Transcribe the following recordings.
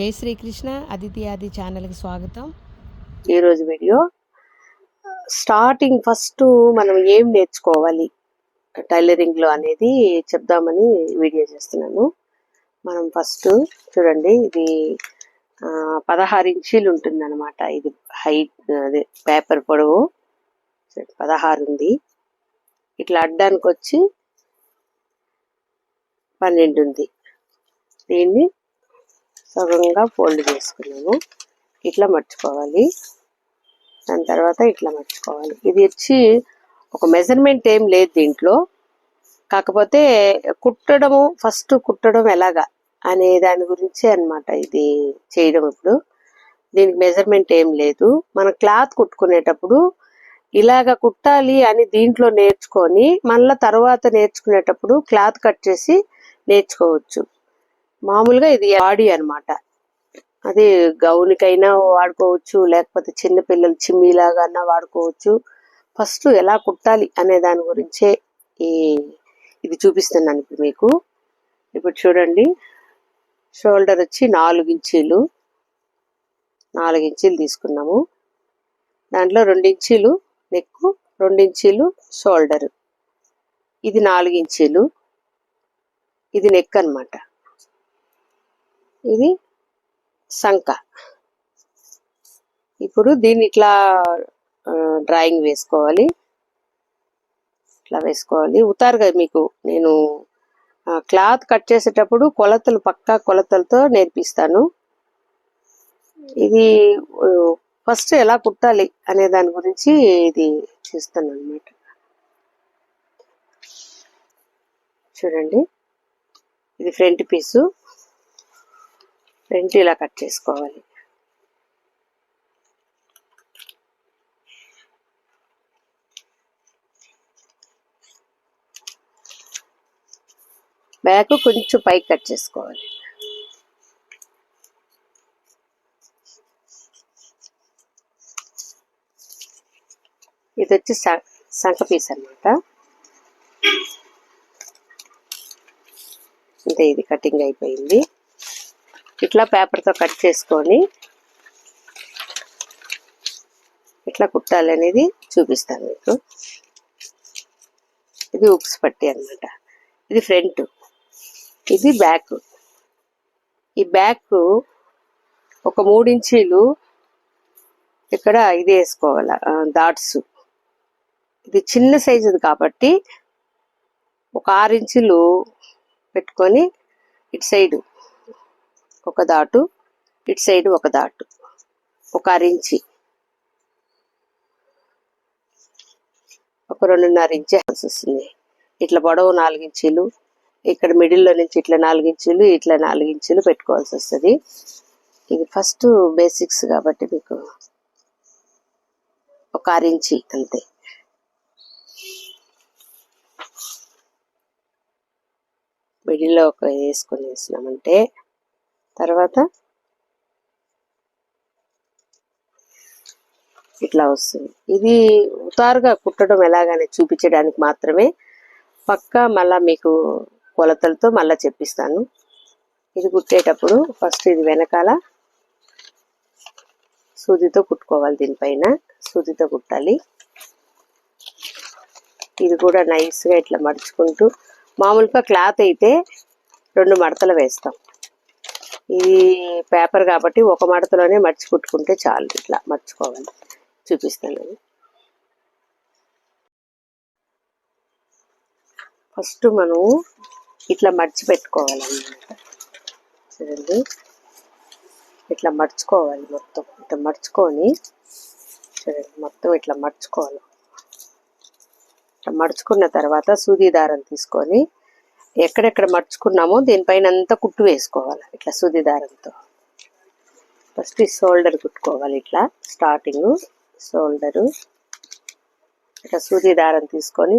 జై శ్రీకృష్ణ అదితి ఆది ఛానల్కి స్వాగతం. ఈరోజు వీడియో స్టార్టింగ్ ఫస్ట్ మనం ఏం నేర్చుకోవాలి? టైలరింగ్లో అనేది చెప్దామని వీడియో చేస్తున్నాను. మనం ఫస్ట్ చూడండి ఇది పదహారు ఇంచీలు ఉంటుందన్నమాట. ఇది హైట్ అదే పేపర్ పొడవు. పదహారు ఉంది. ఇట్లా అడ్డానికి వచ్చి పన్నెండు ఉంది. దీన్ని సగంగా ఫోల్డ్ చేసుకున్నాము ఇట్లా మర్చుకోవాలి. దాని తర్వాత ఇట్లా మర్చుకోవాలి. ఇది వచ్చి ఒక మెజర్మెంట్ ఏం లేదు దీంట్లో. కాకపోతే కుట్టడము ఫస్ట్ కుట్టడం ఎలాగా అనే దాని గురించే అన్నమాట ఇది చేయడం ఇప్పుడు. దీనికి మెజర్మెంట్ ఏం లేదు. మన క్లాత్ కుట్టుకునేటప్పుడు ఇలాగ కుట్టాలి అని దీంట్లో నేర్చుకొని మళ్ళీ తర్వాత నేర్చుకునేటప్పుడు క్లాత్ కట్ చేసి నేర్చుకోవచ్చు. మామూలుగా ఇది ఆడి అన్నమాట. అది గౌన్కైనా వాడుకోవచ్చు లేకపోతే చిన్న పిల్లలు చిమ్మిలాగా వాడుకోవచ్చు. ఫస్ట్ ఎలా కుట్టాలి అనే దాని గురించే ఈ ఇది చూపిస్తున్నాను ఇప్పుడు మీకు. ఇప్పుడు చూడండి షోల్డర్ వచ్చి నాలుగు ఇంచీలు. నాలుగు ఇంచీలు తీసుకున్నాము. దాంట్లో రెండు ఇంచీలు నెక్కు రెండు ఇంచీలు షోల్డర్. ఇది నాలుగు ఇంచీలు. ఇది నెక్ అన్నమాట. ఇది సంక. ఇప్పుడు దీన్ని ఇట్లా డ్రాయింగ్ వేసుకోవాలి. ఇట్లా వేసుకోవాలి. ఉతారుగా మీకు. నేను క్లాత్ కట్ చేసేటప్పుడు కొలతలు పక్కా కొలతలతో నేర్పిస్తాను. ఇది ఫస్ట్ ఎలా కుట్టాలి అనే దాని గురించి ఇది చేస్తాను అనమాట చూడండి. ఇది ఫ్రంట్ పీసు. రెండు ఇలా కట్ చేసుకోవాలి. బ్యాక్ కొంచెం పైకి కట్ చేసుకోవాలి. ఇది వచ్చి సంక పీస్ అన్నమాట. అంతే ఇది కటింగ్ అయిపోయింది. ఇట్లా పేపర్తో కట్ చేసుకొని ఎట్లా కుట్టాలి అనేది చూపిస్తాను మీకు. ఇది ఉక్స్ పట్టి అన్నమాట. ఇది ఫ్రంట్ ఇది బ్యాక్ ఈ బ్యాక్ ఒక మూడించీలు ఇక్కడ ఇది వేసుకోవాలి డాట్స్ ఇది చిన్న సైజుది కాబట్టి ఒక ఆరు ఇంచులు పెట్టుకొని ఇటు సైడు ఒక దాటు ఇటు సైడ్ ఒక దాటు ఒక అరించి. ఒక రెండున్నర ఇంచు వస్తుంది. ఇట్లా పొడవు నాలుగు ఇక్కడ మిడిల్లో నుంచి ఇట్లా నాలుగు ఇట్లా నాలుగు పెట్టుకోవాల్సి వస్తుంది. ఇది ఫస్ట్ బేసిక్స్ కాబట్టి మీకు ఒక అరించి అంతే. మిడిల్లో ఒక వేసుకొని వేసినామంటే తర్వాత ఇట్లా వస్తుంది. ఇది ఉతారుగా కుట్టడం ఎలాగనే చూపించడానికి మాత్రమే పక్కా మళ్ళా మీకు కొలతలతో మళ్ళా చెప్పిస్తాను. ఇది కుట్టేటప్పుడు ఫస్ట్ ఇది వెనకాల సూదితో కుట్టుకోవాలి దీనిపైన. సూదితో కుట్టాలి. ఇది కూడా నైస్గా ఇట్లా మడుచుకుంటూ మామూలుగా క్లాత్ అయితే రెండు మడతలు వేస్తాం. ఇది పేపర్ కాబట్టి ఒక మడతలోనే మర్చి కుట్టుకుంటే చాలు. ఇట్లా మర్చుకోవాలి చూపిస్తాను ఫస్ట్ మనం ఇట్లా మర్చి పెట్టుకోవాలన్నమాట చూడండి. ఇట్లా మర్చుకోవాలి మొత్తం. ఇట్లా మర్చుకొని చూడండి మొత్తం ఇట్లా మర్చుకోవాలి. ఇట్లా మడుచుకున్న తర్వాత సూది దారం తీసుకొని ఎక్కడెక్కడ మర్చుకున్నామో దీనిపైన అంతా కుట్టు వేసుకోవాలి. ఇట్లా సూది దారంతో ఫస్ట్ ఈ షోల్డర్ కుట్టుకోవాలి ఇట్లా స్టార్టింగ్ షోల్డరు. ఇట్లా సూది దారం తీసుకొని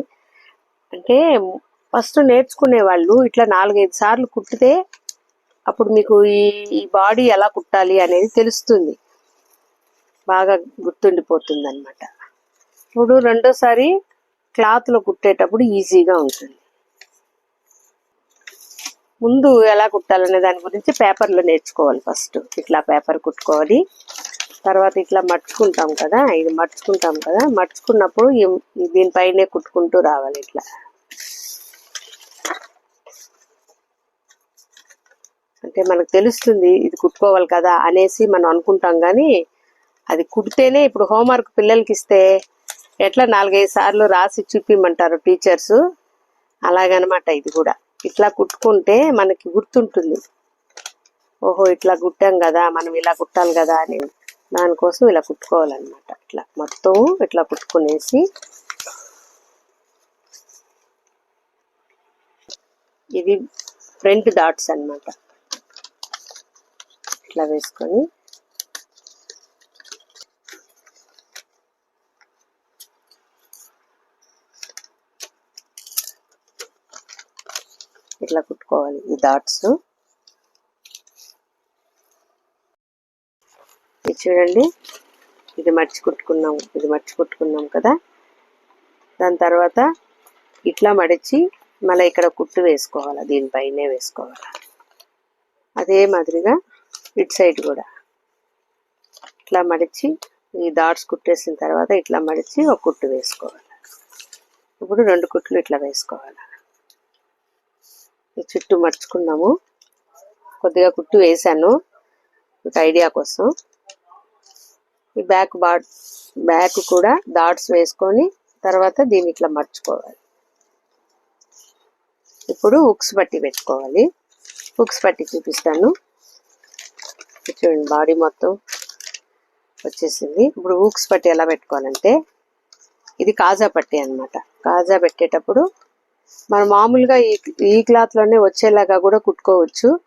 అంటే ఫస్ట్ నేర్చుకునే వాళ్ళు ఇట్లా నాలుగైదు సార్లు కుట్టితే అప్పుడు మీకు ఈ ఈ బాడీ ఎలా కుట్టాలి అనేది తెలుస్తుంది. బాగా గుర్తుండిపోతుంది అనమాట ఇప్పుడు రెండోసారి క్లాత్లో కుట్టేటప్పుడు ఈజీగా ఉంటుంది. ముందు ఎలా కుట్టాలనే దాని గురించి పేపర్లో నేర్చుకోవాలి ఫస్ట్. ఇట్లా పేపర్ కుట్టుకోవాలి. తర్వాత ఇట్లా మర్చుకుంటాం కదా ఇది మర్చుకుంటాం కదా మర్చుకున్నప్పుడు దీనిపైనే కుట్టుకుంటూ రావాలి ఇట్లా. అంటే మనకు తెలుస్తుంది ఇది కుట్టుకోవాలి కదా అనేసి మనం అనుకుంటాం కానీ అది కుడితేనే ఇప్పుడు హోంవర్క్ పిల్లలకి ఇస్తే ఎట్లా నాలుగైదు సార్లు రాసి చూపిమంటారు టీచర్స్? అలాగనమాట ఇది కూడా. ఇట్లా కుట్టుకుంటే మనకి గుర్తుంటుంది. ఓహో ఇట్లా కుట్టాం కదా మనం ఇలా కుట్టాలి కదా అని. దానికోసం ఇలా కుట్టుకోవాలన్నమాట. ఇట్లా మొత్తం ఇట్లా కుట్టుకునేసి ఇది ఫ్రంట్ డాట్స్ అన్నమాట. ఇట్లా వేసుకొని ఇట్లా కుట్టుకోవాలి. ఈ డాట్స్. ఇది చూడండి. ఇది మర్చి కుట్టుకున్నాం. ఇది మర్చి కుట్టుకున్నాం కదా. దాని తర్వాత ఇట్లా మడిచి మళ్ళీ ఇక్కడ కుట్టు వేసుకోవాలి. దీనిపైనే వేసుకోవాలి. అదే మాదిరిగా ఇటు సైడ్ కూడా. ఇట్లా మడిచి ఈ డాట్స్ కుట్టేసిన తర్వాత ఇట్లా మడిచి ఒక కుట్టు వేసుకోవాలి. ఇప్పుడు రెండు కుట్లు ఇట్లా వేసుకోవాలి. చుట్టూ మర్చుకున్నాము కొద్దిగా కుట్టు వేసాను మీకు ఐడియా కోసం. ఈ బ్యాక్ బాట్ బ్యాక్ కూడా డాట్స్ వేసుకొని తర్వాత దీన్ని ఇట్లా మర్చుకోవాలి ఇప్పుడు ఉక్స్ పట్టి పెట్టుకోవాలి. ఉక్స్ పట్టి చూపిస్తాను. చూడండి బాడీ మొత్తం వచ్చేసింది. ఇప్పుడు ఉక్స్ పట్టి ఎలా పెట్టుకోవాలంటే ఇది కాజా పట్టి అన్నమాట. కాజా పెట్టేటప్పుడు మనం మామూలుగా ఈ ఈ క్లాత్లోనే వచ్చేలాగా కూడా కుట్టుకోవచ్చు.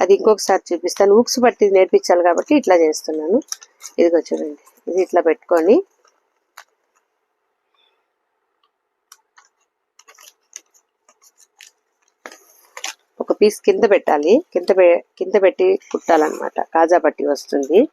అది ఇంకొకసారి చూపిస్తాను. ఉక్స్ పట్టి నేర్పించాలి కాబట్టి ఇట్లా చేస్తున్నాను. ఇదిగో చూడండి. ఇది ఇట్లా పెట్టుకొని. ఒక పీస్ కింద పెట్టాలి. కింద పె- కింద పెట్టి కుట్టాలన్నమాట. కాజా పట్టి వస్తుంది.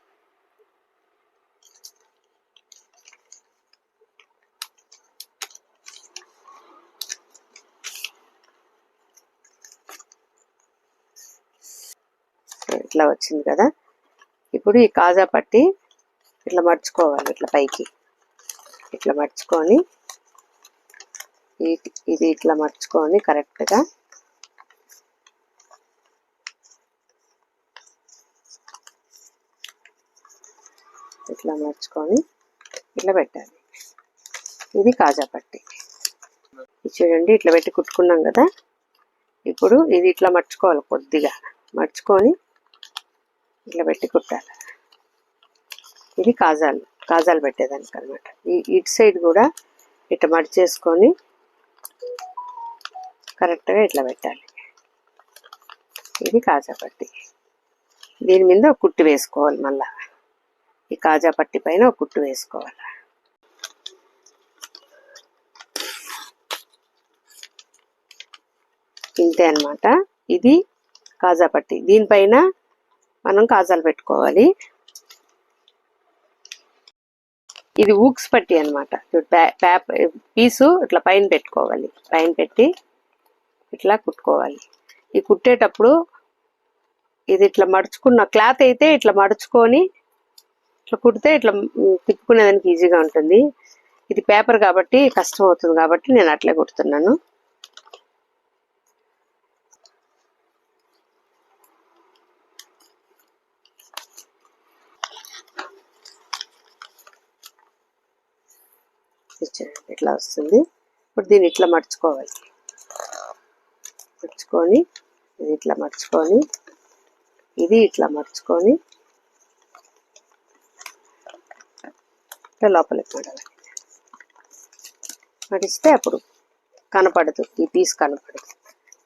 ఇట్లా వచ్చింది కదా. ఇప్పుడు ఈ కాజా పట్టి ఇట్లా మర్చుకోవాలి ఇట్లా పైకి. ఇట్లా మర్చుకొని ఇది ఇట్లా మర్చుకొని కరెక్ట్గా ఇట్లా మర్చుకొని ఇట్లా పెట్టాలి. ఇది కాజా పట్టి. చూడండి ఇట్లా పెట్టి కుట్టుకున్నాం కదా. ఇప్పుడు ఇది ఇట్లా మర్చుకోవాలి కొద్దిగా. మర్చుకొని ఇట్లా పెట్టి కుట్టాలి ఇది కాజాలు కాజాలు పెట్టేదానికి అనమాట ఈ ఇటు సైడ్ కూడా ఇట్లా మడిచేసుకొని కరెక్ట్గా ఇట్లా పెట్టాలి. ఇది కాజా పట్టి. దీని మీద ఒక కుట్టు వేసుకోవాలి మళ్ళా. ఈ కాజా పట్టి పైన ఒక కుట్టు వేసుకోవాలి. ఇంతే అనమాట ఇది కాజా పట్టి. దీనిపైన మనం కాజాలు పెట్టుకోవాలి. ఇది ఊక్స్ పట్టి అనమాట పీసు ఇట్లా పైన పెట్టుకోవాలి. పైన పెట్టి ఇట్లా కుట్టుకోవాలి. ఈ కుట్టేటప్పుడు ఇది ఇట్లా మడుచుకున్న క్లాత్ అయితే ఇట్లా మడుచుకొని ఇట్లా కుడితే ఇట్లా తిప్పుకునేదానికి ఈజీగా ఉంటుంది. ఇది పేపర్ కాబట్టి కష్టం అవుతుంది కాబట్టి నేను అట్లే కుడుతున్నాను ఇది చూడండి, ఇట్లా వస్తుంది. ఇప్పుడు దీన్ని ఇట్లా మర్చుకోవాలి మర్చుకొని ఇది ఇట్లా మర్చుకొని ఇది ఇట్లా మర్చుకొని ఇట్లా లోపలికి మడవాలి మడిస్తే అప్పుడు కనపడదు ఈ పీస్ కనపడదు.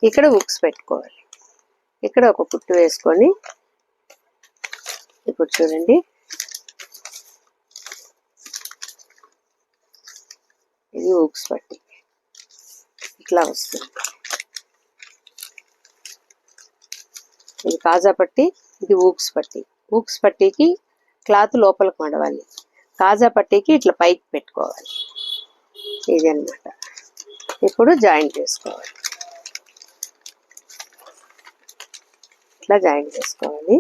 ఇక్కడ ఉక్స్ పెట్టుకోవాలి. ఇక్కడ ఒక కుట్టు వేసుకొని ఇప్పుడు చూడండి ఇది ఊక్స్ పట్టి. ఇట్లా వస్తుంది. ఇది కాజా పట్టి ఇది ఊక్స్ పట్టి. ఊక్స్ పట్టీకి క్లాత్ లోపలికి మడవాలి. కాజా పట్టీకి ఇట్లా పైకి పెట్టుకోవాలి. ఇది అన్నమాట. ఇప్పుడు జాయిన్ చేసుకోవాలి. ఇట్లా జాయిన్ చేసుకోవాలి.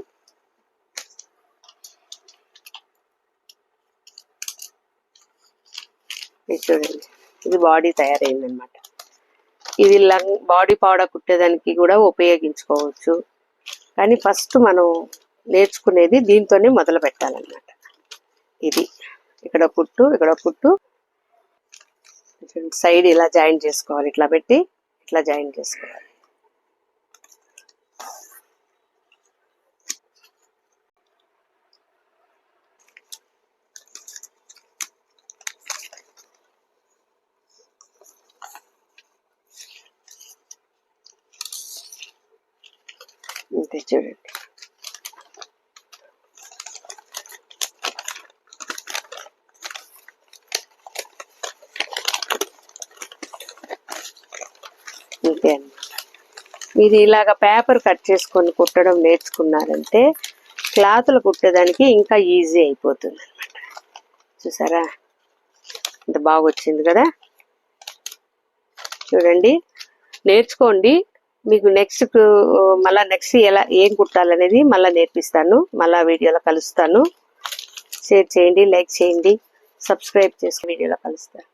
ఇది చూడండి. ఇది బాడీ తయారైంది అనమాట ఇది లంగ్ బాడీ పౌడర్ కుట్టేదానికి కూడా ఉపయోగించుకోవచ్చు. కానీ ఫస్ట్ మనం నేర్చుకునేది దీంతోనే మొదలు పెట్టాలన్నమాట. ఇది ఇక్కడ కుట్టు ఇక్కడ కుట్టు. సైడ్ ఇలా జాయిన్ చేసుకోవాలి. ఇట్లా పెట్టి ఇట్లా జాయిన్ చేసుకోవాలి. అంతే చూడండి అంతే అండి మీరు ఇలాగ పేపర్ కట్ చేసుకొని కుట్టడం నేర్చుకున్నారంటే క్లాత్లు కుట్టేదానికి ఇంకా ఈజీ అయిపోతుంది అనమాట చూసారా? ఇంత బాగా వచ్చింది కదా? చూడండి. నేర్చుకోండి. మీకు నెక్స్ట్ మళ్ళీ నెక్స్ట్ ఎలా ఏం కుట్టాలనేది మళ్ళీ నేర్పిస్తాను. మళ్ళీ వీడియోలో కలుస్తాను. షేర్ చేయండి లైక్ చేయండి. సబ్స్క్రైబ్ చేసి వీడియోలో కలుస్తాను.